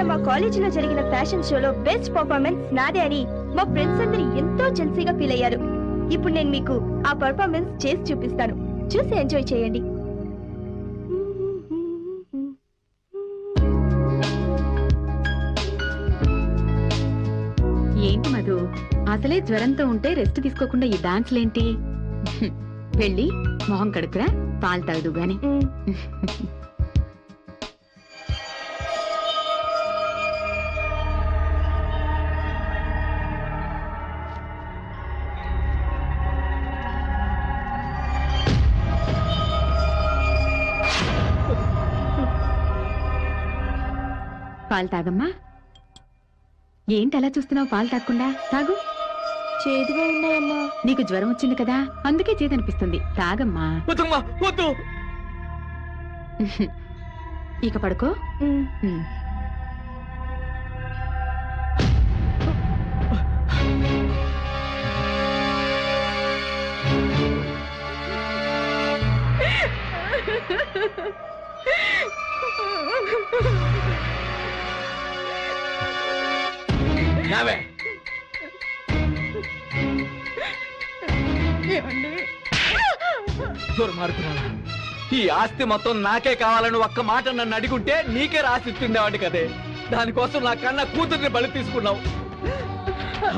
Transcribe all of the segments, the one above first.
నిన్న మా కాలేజీలో జరిగిన ఫ్యాషన్ షోలో బెస్ట్ పర్ఫార్మెన్స్ నాదే అని మా ఫ్రెండ్స్ అందరు ఎంతో జెల్సీగా ఫీల్ అయ్యారు. ఇప్పుడు నేను మీకు ఆ పర్ఫార్మెన్స్ చేసి చూపిస్తాను. చూసి ఎంజాయ్ చేయండి. ఏంటి మధు? అసలే జ్వరంతో ఉంటే రెస్ట్ తీసుకోకుండా ఈ డాన్స్లేంటి వెళ్ళి మొహం కడుకురా పాలు తాగదు గాని. పాలు తాగమ్మా. ఏంటి అలా చూస్తున్నావు పాలు తాగకుండా? తాగు. చేదుగా ఉన్నాయమ్మా. నీకు జ్వరం వచ్చింది కదా అందుకే చేదనిపిస్తుంది. తాగమ్మా. వద్దు. ఇక పడుకో. మ్మ్. ఉమ్. దుర్మార్గురాలా. ఈ ఆస్తి మొత్తం నాకే కావాలని ఒక్క మాట నన్ను అడిగుంటే నీకే రాసి ఇస్తుండేవాడి కదే. దానికోసం నా కన్నా కూతుర్ని బలి తీసుకున్నావు.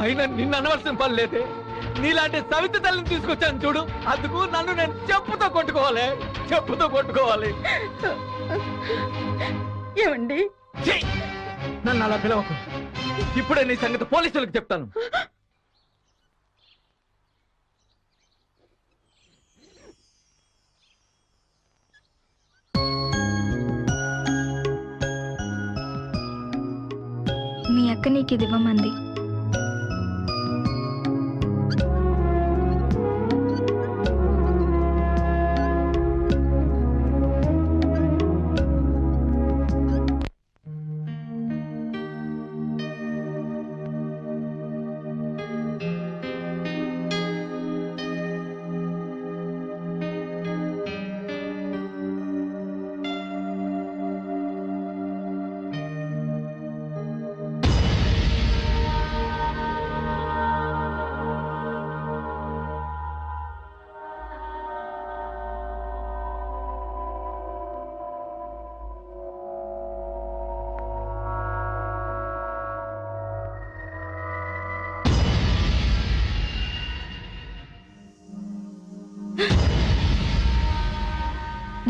అయినా నిన్ను అనవలసిన పని లేదే. నీలాంటి సవిత తల్లిని తీసుకొచ్చాను చూడు. అందుకు నన్ను నేను చెప్పుతో కొట్టుకోవాలి. చెప్పుతో కొట్టుకోవాలి. ఏమండి! నన్ను అలా పిలవకు. ఇప్పుడే నీ సంగతి పోలీసులకు చెప్తాను. మీ అక్క నీకు ఇది ఇవ్వమంది.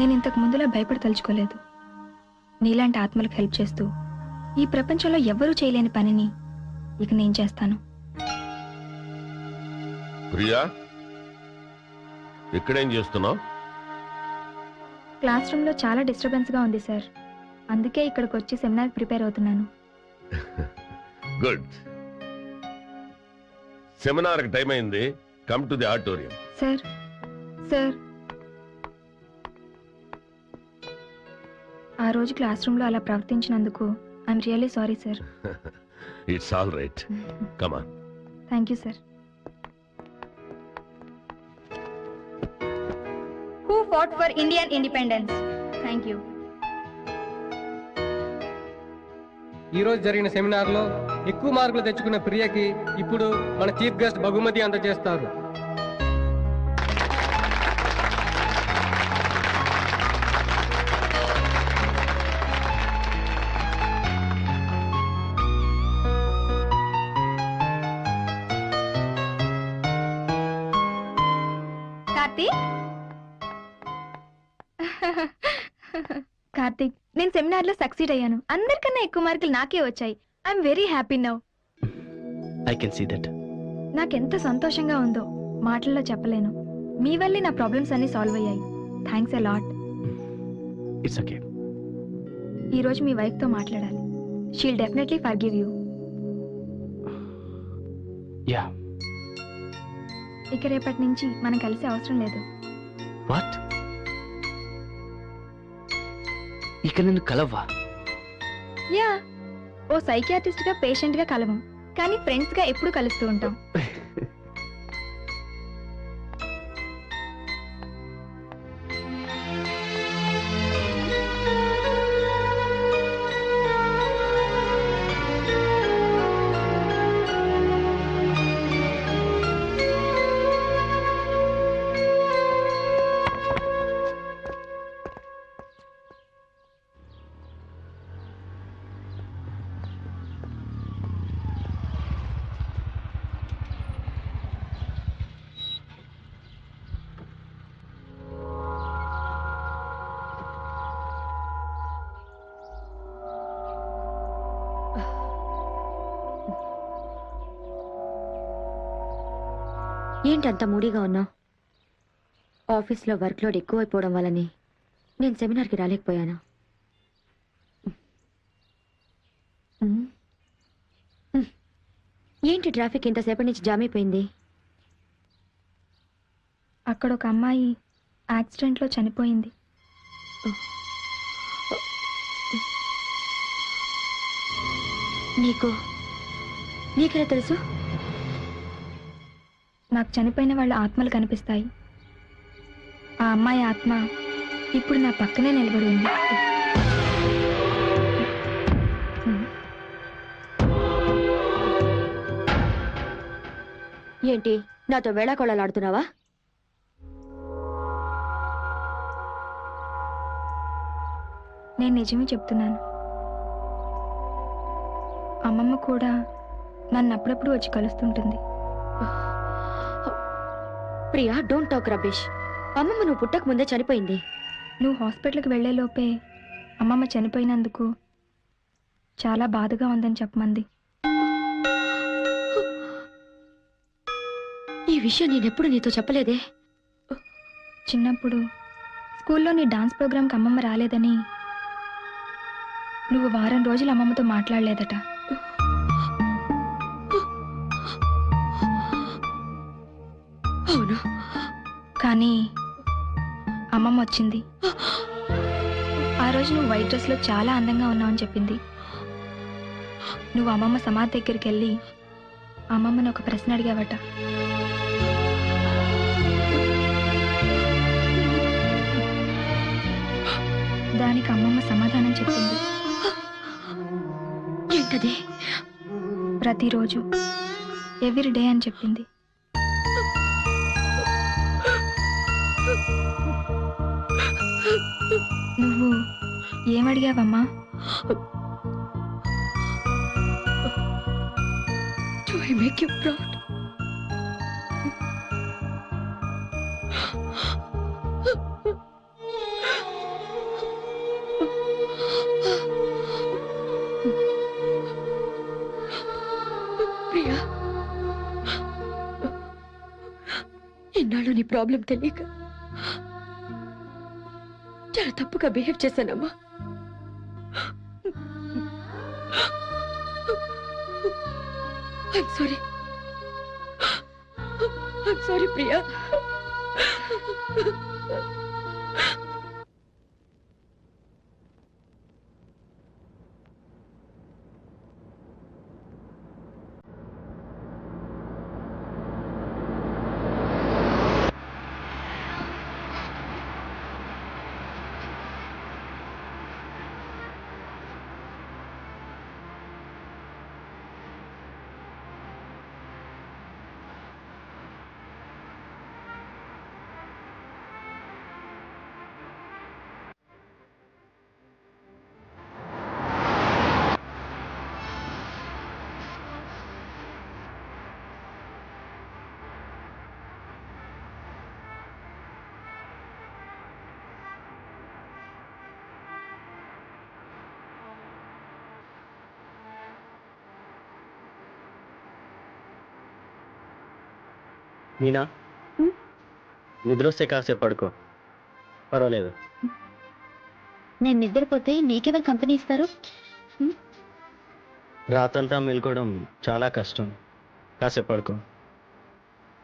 నేను ఇంతకు ముందులా భయపడి తలుచుకోలేదు నీలాంటి ఆత్మలకు హెల్ప్ చేస్తూ ఈ ప్రపంచంలో ఎవ్వరూ చేయలేని పనిని ఇక నేను చేస్తాను. ప్రియా ఇక్కడేం చేస్తున్నావు? క్లాస్ రూమ్లో చాలా డిస్టర్బెన్స్గా ఉంది సార్. అందుకే ఇక్కడికి వచ్చి సెమినార్ ప్రిపేర్ అవుతున్నాను. గుడ్. సెమినార్ టైం అయింది. Come to the auditorium. Sir sir ఆ రోజు క్లాస్ రూమ్లో అలా ప్రవర్తించినందుకు I'm really sorry sir it's all right come on thank you sir who fought for Indian independence thank you ఈ రోజు జరిగిన సెమినార్లో ఎక్కువ మార్కులు తెచ్చుకున్న ప్రియకి ఇప్పుడు మన చీఫ్ గెస్ట్ బహుమతి అందజేస్తారు. కార్తీక్ నేను సెమినార్లో సక్సీడ్ అయ్యాను. అందరికన్నా ఎక్కువ మార్కులు నాకే వచ్చాయి. I'm very happy now I can see that నాకెంత సంతోషంగా ఉందో మాటల్లో చెప్పలేను. మీ వల్లే నా ప్రాబ్లమ్స్ అన్ని సాల్వ్ అయ్యాయి. Thanks a lot it's okay ఈ రోజు మీ వైఫ్తో మాట్లాడాలి. She'll definitely forgive you yeah ఇక రేపటి నుంచి మనం కలిసే అవసరం లేదు. వాట్ ఇక నన్ను కలవ్వా? యా ఓ సైకియాట్రిస్ట్గా పేషెంట్గా కలవం. కానీ ఫ్రెండ్స్గా ఎప్పుడు కలుస్తూ ఉంటాం. ఏంటంత మూడీగా ఉన్నావు ఆఫీస్లో వర్క్ లోడ్ ఎక్కువైపోవడం వల్లని నేను సెమినార్కి రాలేకపోయాను. ఏంటి ట్రాఫిక్ ఇంతసేపటి నుంచి జామ్ అయిపోయింది? అక్కడ ఒక అమ్మాయి యాక్సిడెంట్లో చనిపోయింది. నీకు నీకెలా తెలుసు? నాకు చనిపోయిన వాళ్ళ ఆత్మలు కనిపిస్తాయి. ఆ అమ్మాయి ఆత్మ ఇప్పుడు నా పక్కనే నిలబడి ఉంది. ఏంటి? నాతో వేళాకోళాలాడుతున్నావా నేను నిజమే చెప్తున్నాను. అమ్మమ్మ కూడా నన్ను అప్పుడప్పుడు వచ్చి కలుస్తుంటుంది. ప్రియా డోంట్ టాక్ రబేష్ అమ్మమ్మ నువ్వు పుట్టక ముందే చనిపోయింది. నువ్వు హాస్పిటల్కి వెళ్ళే లోపే అమ్మమ్మ చనిపోయినందుకు చాలా బాధగా ఉందని చెప్పమంది. ఈ విషయం నేనెప్పుడు నీతో చెప్పలేదే? చిన్నప్పుడు స్కూల్లో నీ డాన్స్ ప్రోగ్రాంకి అమ్మమ్మ రాలేదని నువ్వు వారం రోజులు అమ్మమ్మతో మాట్లాడలేదట. అవును. కానీ అమ్మమ్మ వచ్చింది. ఆ రోజు నువ్వు వైట్ డ్రెస్లో చాలా అందంగా ఉన్నావని చెప్పింది. నువ్వు అమ్మమ్మ సమాధి దగ్గరికి వెళ్ళి అమ్మమ్మని ఒక ప్రశ్న అడిగావట. దానికి అమ్మమ్మ సమాధానం చెప్పింది. ఏంటది? ప్రతిరోజు ఎవ్రీ డే అని చెప్పింది. నువ్వు ఏమడిగావమ్మా Do I make you proud? Priya ఇన్నాళ్ళు నీ ప్రాబ్లం తెలియక చాలా తప్పుగా behave చేశానమ్మా. Sorry sorry Priya. Meena? నిద్రొస్తే కాసేపు పడుకో. పర్వాలేదు. నేను నిద్రపోతే నీకెవరు కంపెనీ ఇస్తారు? రాతంతా మేల్కోవడం చాలా కష్టం. కాసేపు పడుకో.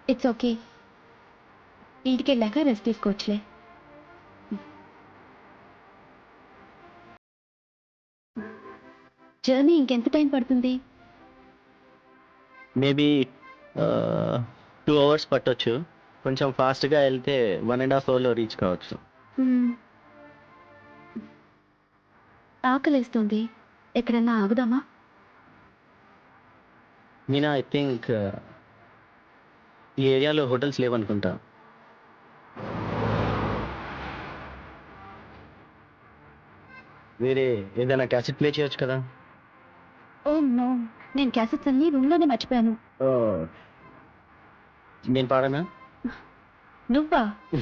ఇట్స్ ఓకే ఇంటికి వెళ్ళాక రెస్ట్ తీసుకోవచ్చులే. జర్నీ ఇంకెంత టైం పడుతుంది? మేబీ టూ అవర్స్ పట్టొచ్చు. కొంచెం ఫాస్ట్గా వెళ్తే వన్ అండ్ హాఫ్ అవర్లో రీచ్ కావచ్చు. ఆకలేస్తుంది. ఎక్కడన్నా ఆగుదామా? మీనా ఐ థింక్ ఈ ఏరియాలో హోటల్స్ లేవనుకుంటా. వేరే ఏదైనా క్యాసెట్ ప్లే చేయొచ్చు కదా? Oh no. నేను క్యాసెట్స్ అన్ని రూమ్లోనే మర్చిపోయాను నేను పాడనా? నువ్వా?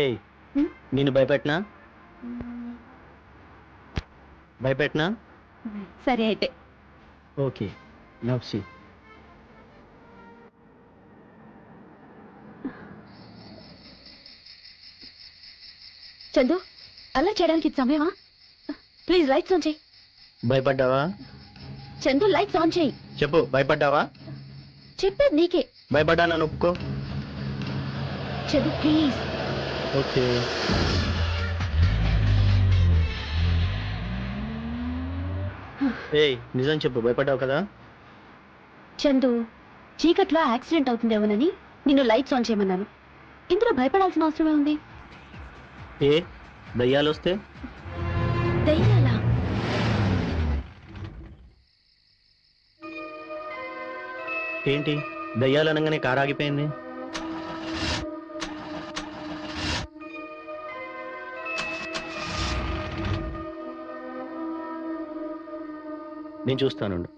ఏయ్? నేను భయపెట్టినా? భయపెట్టినా? సరే అయితే. ఓకే నవ్ సీ చందు అలా చేయడానికి సమయమా? ప్లీజ్ లైట్స్ ఆన్ చేయి భయపడ్డావా? చందు లైట్స్ ఆన్ చేయి చెప్పు భయపడ్డావా? చెప్పేది నీకే. భయపడ్డా నన్ను ఒప్పుకో. Chandu please okay. ఏయ్ నిజం చెప్పు భయపడ్డావు కదా? చందు చీకట్లో యాక్సిడెంట్ అవుతుందేమోనని నిన్ను లైట్స్ ఆన్ చేయమన్నాను. ఇందులో భయపడాల్సిన అవసరమే ఉంది. ఏ? దయ్యాలు వస్తే? దయ్యాలా? ఏంటి? దయ్యాలు అనగానే కారు ఆగిపోయింది నేను చూస్తానుండు.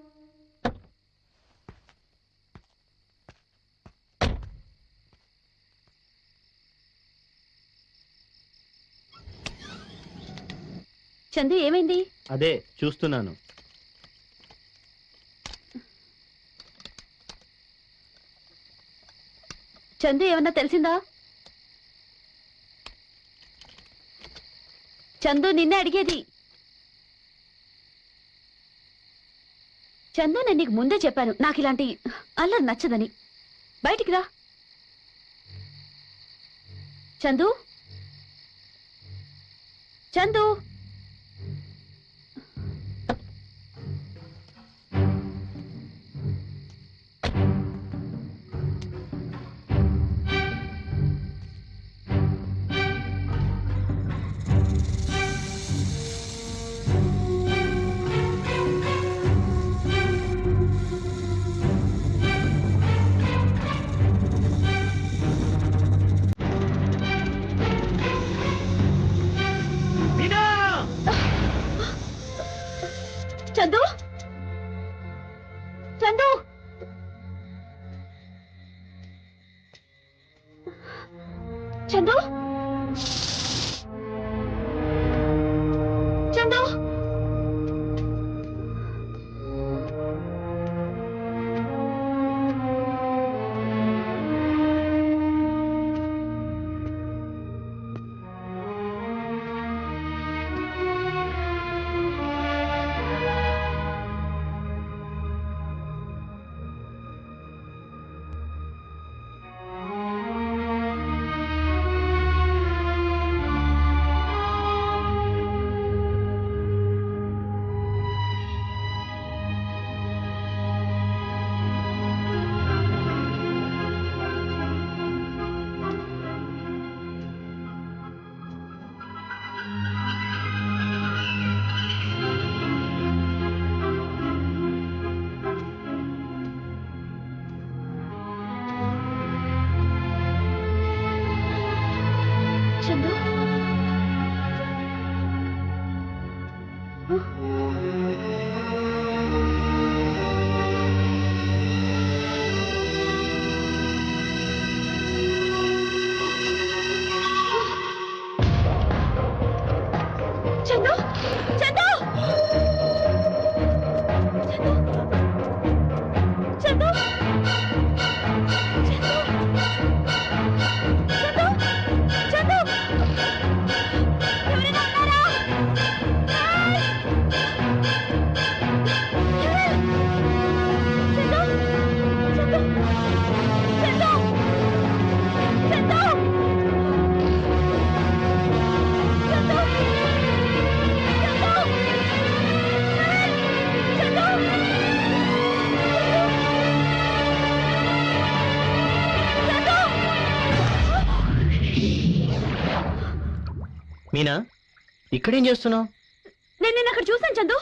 చందు ఏమైంది? అదే చూస్తున్నాను. చందు ఏమన్నా తెలిసిందా? చందు నిన్నే అడిగేది. చందు నేను నీకు ముందే చెప్పాను. నాకు ఇలాంటి అల్లరి నచ్చదని. బయటికి రా. చందు? చందు? చందు चंदू? మీనా? ఇక్కడేం చేస్తున్నావు? నేను నిన్న అక్కడ చూసాను చందు.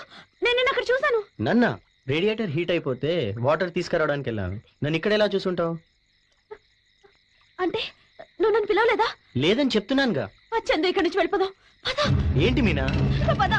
నేను నిన్న అక్కడ చూసాను నన్న రేడియేటర్ హీట్ అయిపోతే వాటర్ తీసుకురావడానికి వెళ్ళాను. నన్ను ఇక్కడ ఎలా చూసుంటావు? అంటే నువ్వు నన్ను పిలవలేదా? లేదని చెప్తున్నానుగా. ఆ చందు ఇక్కడి నుంచి వెళ్ళిపోదాం. పద. ఏంటి మీనా? పద.